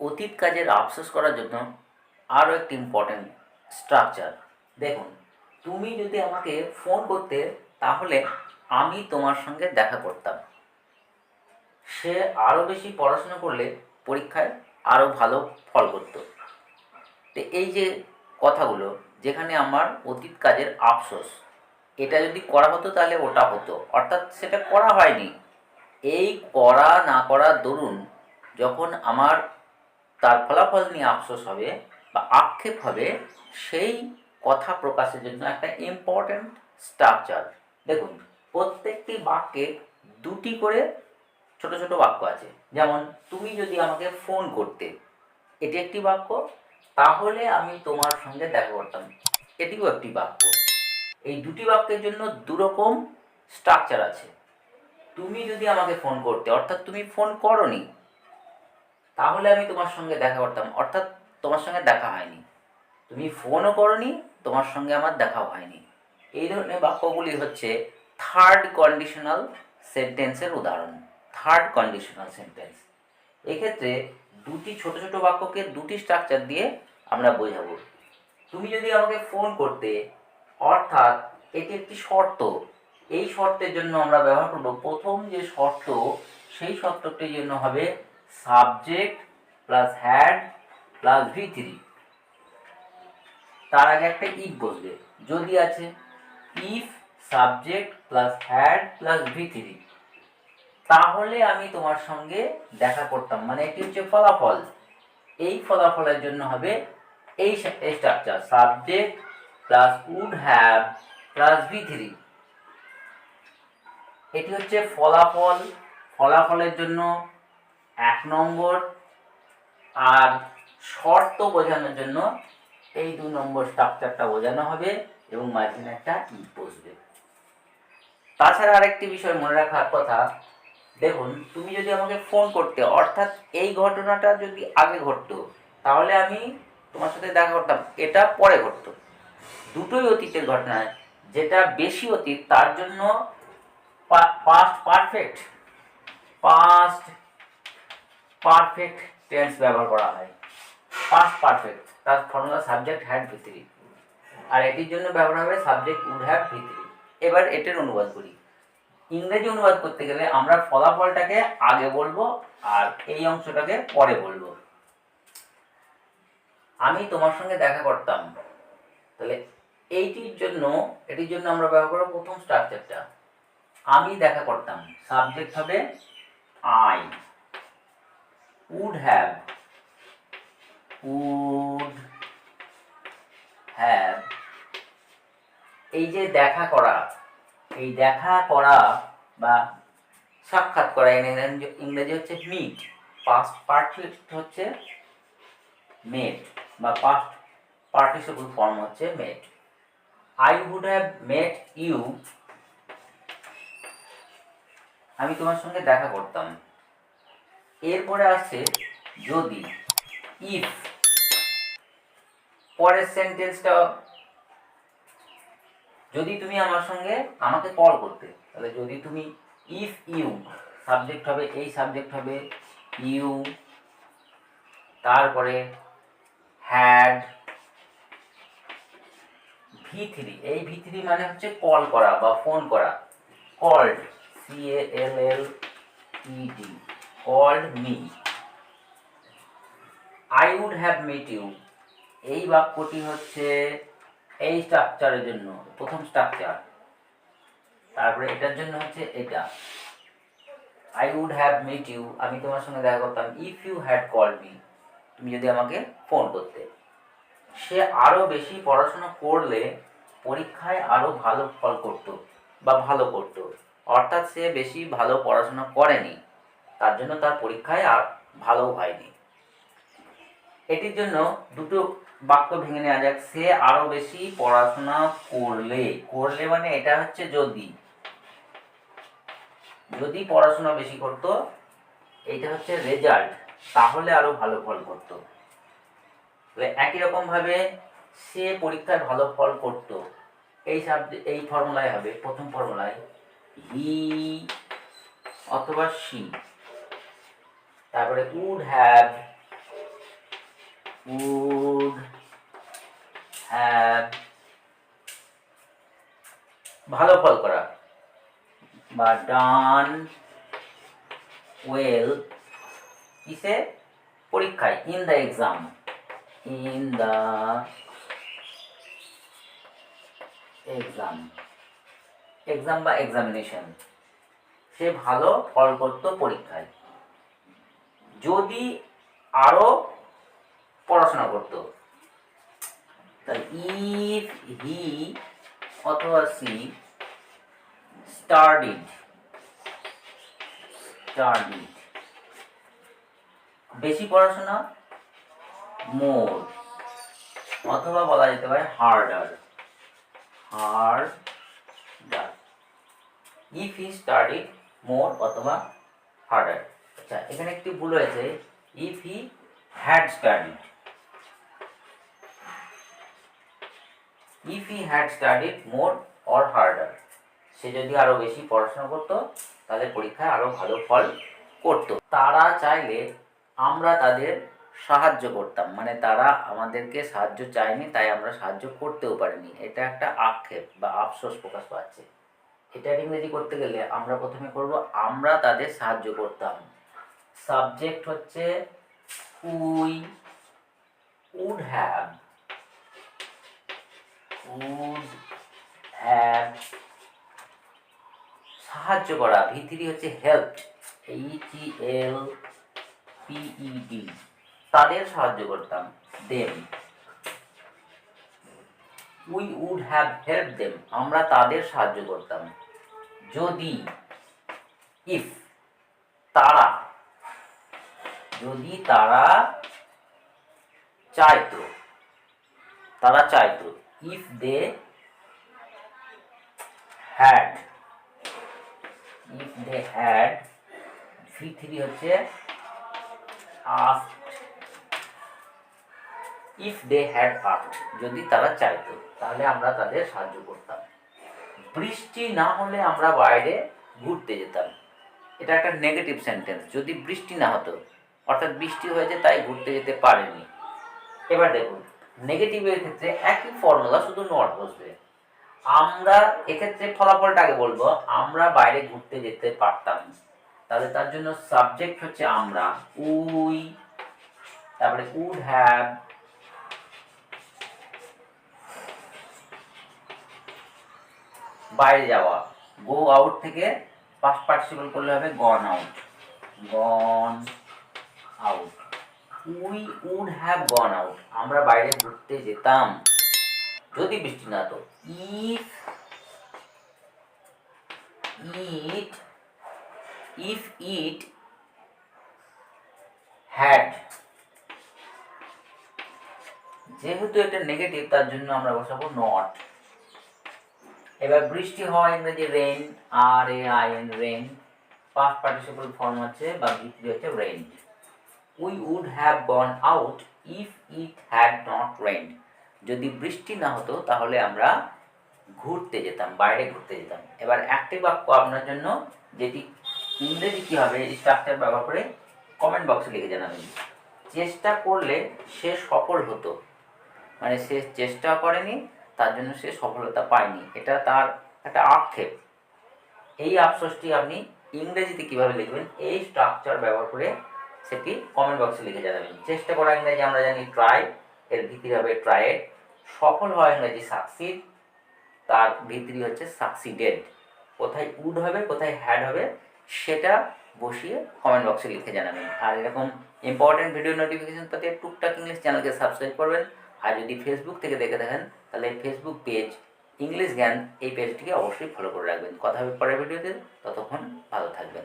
অতীত কাজের আফসোস করার জন্য আরও একটি ইম্পর্ট্যান্ট স্ট্রাকচার দেখুন, তুমি যদি আমাকে ফোন করতে, তাহলে আমি তোমার সঙ্গে দেখা করতাম। সে আরও বেশি পড়াশোনা করলে পরীক্ষায় আরও ভালো ফল করত। তো এই যে কথাগুলো, যেখানে আমার অতীত কাজের আফসোস, এটা যদি করা হতো তাহলে ওটা হতো। অর্থাৎ সেটা করা হয়নি। এই করা না করার দরুন যখন আমার তার ফলাফল নিয়ে আফসোস হবে বা আক্ষেপ হবে, সেই কথা প্রকাশের জন্য একটা ইম্পর্ট্যান্ট স্ট্রাকচার দেখুন, প্রত্যেকটি বাক্যে দুটি করে ছোট ছোট বাক্য আছে। যেমন, তুমি যদি আমাকে ফোন করতে, এটি একটি বাক্য, তাহলে আমি তোমার সঙ্গে দেখা করতাম। এটিও একটি বাক্য। এই দুটি বাক্যের জন্য দুরকম স্ট্রাকচার আছে। তুমি যদি আমাকে ফোন করতে, অর্থাৎ তুমি ফোন করনি তাহলে আমি তোমার সঙ্গে দেখা করতাম। অর্থাৎ তোমার সঙ্গে দেখা হয়নি। তুমি ফোনও করনি, তোমার সঙ্গে আমার দেখাও হয়নি। এই ধরনের বাক্যগুলি হচ্ছে থার্ড কন্ডিশনাল সেন্টেন্সের উদাহরণ। থার্ড কন্ডিশনাল সেন্টেন্স এক্ষেত্রে দুটি ছোট ছোট বাক্যকে দুটি স্ট্রাকচার দিয়ে আমরা বোঝাবো। তুমি যদি আমাকে ফোন করতে, অর্থাৎ এটি একটি শর্ত, এই শর্তের জন্য আমরা ব্যবহার করব প্রথম যে শর্ত, সেই শর্তটির জন্য হবে subject plus had plus V three. তার আগে একটা ইফ বসবে। যদি আছে if subject plus had plus V three. তাহলে আমি তোমার সঙ্গে দেখা করতাম। মানে এটি হচ্ছে ফলাফল। এই ফলাফলের জন্য হবে এই structure subject plus would have plus V three. এটি হচ্ছে ফলাফল। ফলাফলের জন্য এক নম্বর আর শর্ত বোঝানোর জন্য এই দু নম্বর স্ট্রাকচারটা বোঝানো হবে এবং মাঝখানে একটা ই বসবে। তাছাড়া আরেকটি বিষয় মনে রাখার কথা, দেখুন, তুমি যদি আমাকে ফোন করতে, অর্থাৎ এই ঘটনাটা যদি আগে ঘটতো, তাহলে আমি তোমার সাথে দেখা করতাম, এটা পরে ঘটতো। দুটোই অতীতের ঘটনা, যেটা বেশি অতীত, তার জন্য past perfect past perfect tense ব্যবহার করা হয়। পাস্ট পারফেক্ট তার formula subject had V three আর এটির জন্য ব্যবহার হবে সাবজেক্ট উড হ্যাভ ভিতরি এবার এটার অনুবাদ করি। ইংরেজি অনুবাদ করতে গেলে আমরা ফলাফলটাকে আগে বলব আর এই অংশটাকে পরে বলব। আমি তোমার সঙ্গে দেখা করতাম। তাহলে এইটির জন্য, এটির জন্য আমরা ব্যবহার করব প্রথম স্ট্রাকচারটা আমি দেখা করতাম। সাবজেক্ট হবে I would have would have এই যে দেখা করা, এই দেখা করা বা সাক্ষাৎ করা ইংরেজি- হচ্ছে মিট পাস্ট পার্টিসিপ হচ্ছে মেট বা পাস্ট পার্টিসিপল ফর্ম হচ্ছে met I would have met you আমি তোমার সঙ্গে দেখা করতাম। এরপরে আসছে যদি ইফ পরের সেন্টেন্সটা যদি তুমি আমার সঙ্গে আমাকে কল করতে, তাহলে যদি তুমি ইফ ইউ সাবজেক্ট হবে, এই সাবজেক্ট হবে ইউ তারপরে হ্যাড ভি থ্রি এই ভি থ্রি মানে হচ্ছে কল করা বা ফোন করা called C L L E D called me I would have met you এই বাক্যটি হচ্ছে এই স্ট্রাকচারের জন্য, প্রথম স্ট্রাকচার তারপরে এটার জন্য হচ্ছে এটা। I would have met you আমি তোমার সঙ্গে দেখা করতাম। If you had call me তুমি যদি আমাকে ফোন করতে। সে আরও বেশি পড়াশোনা করলে পরীক্ষায় আরও ভালো ফল করত বা ভালো করত। অর্থাৎ সে বেশি ভালো পড়াশোনা করেনি। তার জন্য তার পরীক্ষায় আর ভালো হয়নি। এটির জন্য দুটো বাক্য ভেঙে নেওয়া যাক। সে আরও বেশি পড়াশোনা করলে করলে মানে এটা হচ্ছে যদি। যদি পড়াশোনা বেশি করত এটা হচ্ছে রেজাল্ট তাহলে আরও ভালো ফল করত। একই রকম ভাবে সে পরীক্ষায় ভালো ফল করত। এই সাবজেক্ট এই ফর্মুলায় হবে, প্রথম ফর্মুলায় হি অথবা সি তারপরে উড হ্যাভ উড হ্যাভ ভালো ফল করা, বা ডান ওয়েল কিসে পরীক্ষায় in the exam in the exam exam বা এক্সামিনেশন সে ভালো ফল করতো পরীক্ষায়। যদি আরও পড়াশোনা করতো ইফ হি অথবা সি স্টাডিড স্টাডিড বেশি পড়াশোনা মোর অথবা বলা যেতে পারে harder harder if he studied more অথবা হার্ডার আচ্ছা এখানে একটি ভুল হয়েছে। If he had studied if he had studied more or harder সে যদি আরও বেশি পড়াশোনা করতো, তাহলে পরীক্ষায় আরও ভালো ফল করতো। তারা চাইলে আমরা তাদের সাহায্য করতাম মানে তারা আমাদেরকে সাহায্য চায়নি, তাই আমরা সাহায্য করতেও পারিনি। এটা একটা আক্ষেপ বা আফসোস প্রকাশ পাচ্ছে। এটা ইংরেজি করতে গেলে আমরা প্রথমে করব, আমরা তাদের সাহায্য করতাম। সাবজেক্ট হচ্ছে we would have would have সাহায্য করা। ভিতরি হচ্ছে help H E L P E D তাদের সাহায্য করতাম, them. We would have help them, আমরা তাদের সাহায্য করতাম। যদি, ইফ, তারা যদি তারা চাইতো তারা চাইতো if they had if they had V three হচ্ছে ইফ দে হ্যাড আস্কড যদি তারা চাইতো, তাহলে আমরা তাদের সাহায্য করতাম। বৃষ্টি না হলে আমরা বাইরে ঘুরতে যেতাম। এটা একটা নেগেটিভ সেন্টেন্স যদি বৃষ্টি না হতো। অর্থাৎ বৃষ্টি হয়েছে, তাই ঘুরতে যেতে পারেনি। এবার দেখুন নেগেটিভের ক্ষেত্রে একই ফর্মুলা শুধু নট বসবে। আমরা এক্ষেত্রে ফলাফলটা আগে বলব, আমরা বাইরে ঘুরতে যেতে পারতাম তাহলে তার জন্য সাবজেক্ট হচ্ছে আমরা উই, তারপরে উড হ্যাভ, বাইরে যাওয়া। গো আউট থেকে পাস্ট পার্টিসিপল করলে হবে gone out gone we would have gone out আমরা বাইরে ঘুরতে যেতাম। যদি বৃষ্টি না হতো। If it if it had যেহেতু এটা নেগেটিভ তার জন্য আমরা বসাবো নট এবার বৃষ্টি হয় ইংরেজি rain R A I N rain past participle form হচ্ছে বা ভিত্তি হচ্ছে rain we would have gone out if it had not rain যদি বৃষ্টি না হতো, তাহলে আমরা ঘুরতে যেতাম, বাইরে ঘুরতে যেতাম। এবার একটি বাক্য আপনার জন্য, যেটি ইংরেজি কী হবে স্ট্রাকচার ব্যবহার করে কমেন্ট বক্সে লিখে জানাবেন। চেষ্টা করলে সে সফল হতো। মানে সে চেষ্টা করেনি, তার জন্য সে সফলতা পায়নি। এটা তার একটা আক্ষেপ। এই আফসোসটি আপনি ইংরেজিতে কীভাবে লিখবেন, এই স্ট্রাকচার ব্যবহার করে সেটি কমেন্ট বক্সে লিখে জানাবেন। চেষ্টা করা ইংরেজি আমরা জানি ট্রাই এর ভিত্তি হবে ট্রায়েড সফল হওয়া ইংরেজি সাকসিড তার ভিত্তি হচ্ছে সাকসিডেড কোথায় উড হবে, কোথায় হ্যাড হবে, সেটা বসিয়ে কমেন্ট বক্সে লিখে জানাবেন। আর এরকম ইম্পর্টেন্ট ভিডিও নোটিফিকেশন পেতে টুকটাক ইংলিশ চ্যানেলকে সাবস্ক্রাইব করবেন। আর যদি ফেসবুক থেকে দেখে থাকেন, তাহলে ফেসবুক পেজ ইংলিশ জ্ঞান এই পেজটিকে অবশ্যই ফলো করে রাখবেন। কথা হবে পরের ভিডিওতে ততক্ষণ ভালো থাকবেন।